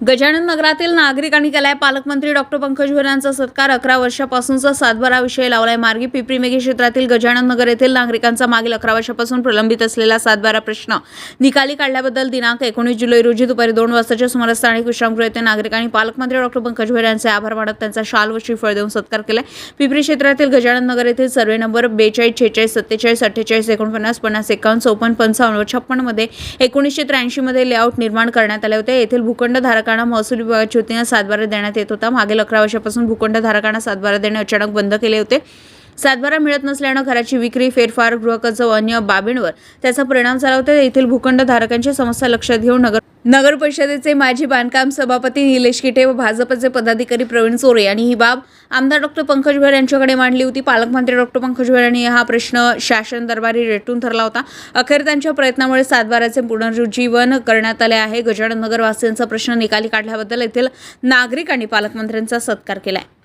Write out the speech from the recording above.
गजानन नगरातील नागरिकांनी केलाय पालकमंत्री डॉक्टर पंकज भोरांचा सत्कार. अकरा वर्षापासूनचा सातबारा विषय लावलाय मार्गी. पिपरी मेघे क्षेत्रातील गजानन नगर येथील नागरिकांचा मागील अकरा वर्षापासून प्रलंबित असलेला सातबारा प्रश्न. निकाली काढल्याबद्दल दिनांक एकोणीस जुलै रोजी दुपारी दोन वाजताच्या सुमारास स्थानिक विश्रामगृह येथे नागरिकांनी पालकमंत्री डॉक्टर पंकज भोर यांचे आभार मानत त्यांचा शाल व श्रीफळ देऊन सत्कार केलाय. पिपरी क्षेत्रातील गजानन नगर येथील सर्वे नंबर बेचाळीस छेचाळीस सत्तेचाळीस अठ्ठेचाळीस एकोणपन्नास पन्नास एकावन्न चौपन्न पंचावन्न व छप्पनमध्ये एकोणीसशे त्र्याऐंशीमध्ये लेआउट निर्माण करण्यात आले होते येथील भूखंड भूखंडधारकांना महसूल विभागाची वतीने सातबारा देण्यात येत होता. मागील अकरा वर्षापासून भूखंड धारकांना सातबारा देणे अचानक बंद केले होते. सातबारा मिळत नसल्यानं घराची विक्री फेरफार गृहकर्ज व अन्य बाबींवर त्याचा परिणाम झाला होता. येथील भूखंडधारकांची समस्या लक्षात घेऊन नगर नगर परिषदेचे माजी बांधकाम सभापती निलेश किटे व भाजपचे पदाधिकारी प्रवीण चोरे यांनी ही बाब आमदार डॉक्टर पंकज भर यांच्याकडे मांडली होती. पालकमंत्री डॉक्टर पंकज भर यांनी हा प्रश्न शासन दरबारी रेटून ठरला होता. अखेर त्यांच्या प्रयत्नामुळे सातबाराचे पुनरुज्जीवन करण्यात आले आहे. गजानन नगरवासियांचा प्रश्न निकाली काढल्याबद्दल येथील नागरिकांनी पालकमंत्र्यांचा सत्कार केला आहे